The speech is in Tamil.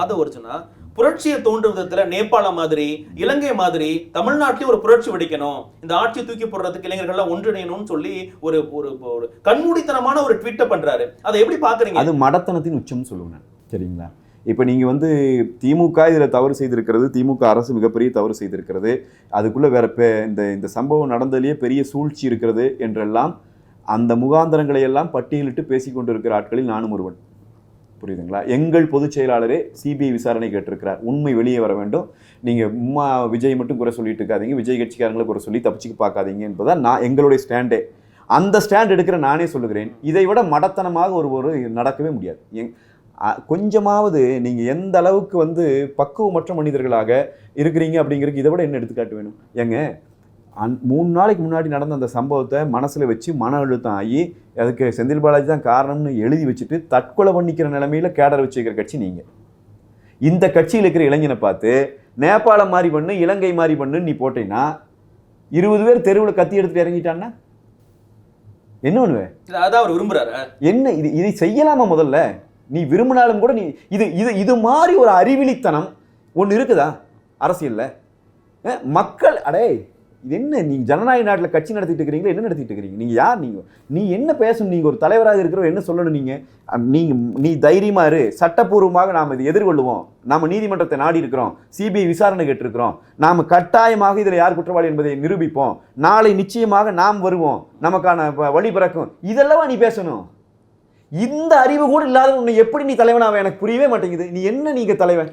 ஆதவர்ஜுனா புரட்சியை தோன்றும் விதத்துல நேபாள மாதிரி இலங்கை மாதிரி தமிழ்நாட்டிலும் ஒரு புரட்சி வெடிக்கணும். இந்த ஆட்சியை தூக்கி போடுறதுக்கு இளைஞர்கள்லாம் ஒன்றிணையணும்னு சொல்லி ஒரு ஒரு ஒரு கண்மூடித்தனமான ஒரு ட்வீட்டை பண்றாரு. அதை எப்படி பாக்குறீங்க? அது மடத்தனத்தின் உச்சம்னு சொல்லுவேன் சரிங்களா? இப்போ நீங்கள் வந்து திமுக இதில் தவறு செய்திருக்கிறது திமுக அரசு மிகப்பெரிய தவறு செய்திருக்கிறது. அதுக்குள்ளே வேற பெ இந்த இந்த சம்பவம் நடந்ததுலேயே பெரிய சூழ்ச்சி இருக்கிறது என்றெல்லாம் அந்த முகாந்தரங்களை எல்லாம் பட்டியலிட்டு பேசிக் கொண்டிருக்கிற ஆட்களில் நானும் ஒருவன். புரியுதுங்களா? எங்கள் பொதுச் செயலாளரே சிபிஐ விசாரணை கேட்டிருக்கிறார். உண்மை வெளியே வர வேண்டும். நீங்கள் உம்மா விஜய் மட்டும் குறை சொல்லிட்டு இருக்காதீங்க. விஜய் கட்சிக்காரங்களை குறை சொல்லி தப்பிச்சுக்க பார்க்காதீங்க என்பதான் நான் எங்களுடைய ஸ்டாண்டே. அந்த ஸ்டாண்ட் எடுக்கிற நானே சொல்லுகிறேன். இதை விட மடத்தனமாக ஒரு ஒரு நடக்கவே முடியாது. எங் கொஞ்சமாவது நீங்கள் எந்த அளவுக்கு வந்து பக்குவமற்ற மனிதர்களாக இருக்கிறீங்க அப்படிங்கிறதுக்கு இதை விட என்ன எடுத்துக்காட்டு வேணும்? ஏங்க அந் மூணு நாளைக்கு முன்னாடி நடந்த அந்த சம்பவத்தை மனசில் வச்சு மன அழுத்தம் ஆகி அதுக்கு செந்தில் பாலாஜி தான் காரணம்னு எழுதி வச்சுட்டு தற்கொலை பண்ணிக்கிற நிலமையில கேடர் வச்சுக்கிற கட்சி நீங்கள் இந்த கட்சியில் இருக்கிற இளைஞனை பார்த்து நேபாளம் மாதிரி பண்ணு இலங்கை மாதிரி பண்ணுன்னு நீ போட்டீங்கன்னா இருபது பேர் தெருவில் கத்தி எடுத்துட்டு இறங்கிட்டான்னா? என்ன பண்ணுவேன் அதான் அவர் விரும்புறாரு. என்ன இது இதை செய்யலாமா முதல்ல? நீ விரும்பினாலும் கூட நீ இது இது இது மாதிரி ஒரு அறிவிலித்தனம் ஒன்று இருக்குதா? அரசியல்ல. மக்கள் அடே இது என்ன நீங்கள் ஜனநாயக நாட்டில் கட்சி நடத்திட்டு இருக்கிறீங்களா என்ன நடத்திட்டு இருக்கிறீங்க? நீங்கள் யார் நீங்கள் நீ என்ன பேசணும் நீங்கள் ஒரு தலைவராக இருக்கிற என்ன சொல்லணும் நீங்கள் நீங்கள் நீ தைரியமாக இரு. சட்டப்பூர்வமாக நாம் இதை எதிர்கொள்ளுவோம். நாம் நீதிமன்றத்தை நாடி இருக்கிறோம். சிபிஐ விசாரணை கேட்டிருக்கிறோம். நாம் கட்டாயமாக இதில் யார் குற்றவாளி என்பதை நிரூபிப்போம். நாளை நிச்சயமாக நாம் வருவோம். நமக்கான வ- வழி பிறக்கும். இதெல்லாம் நீ பேசணும்? இந்த அறிவு கூட இல்லாத உன்னை எப்படி நீ தலைவனாக எனக்கு புரியவே மாட்டேங்குது. நீ என்ன நீங்கள் தலைவன்?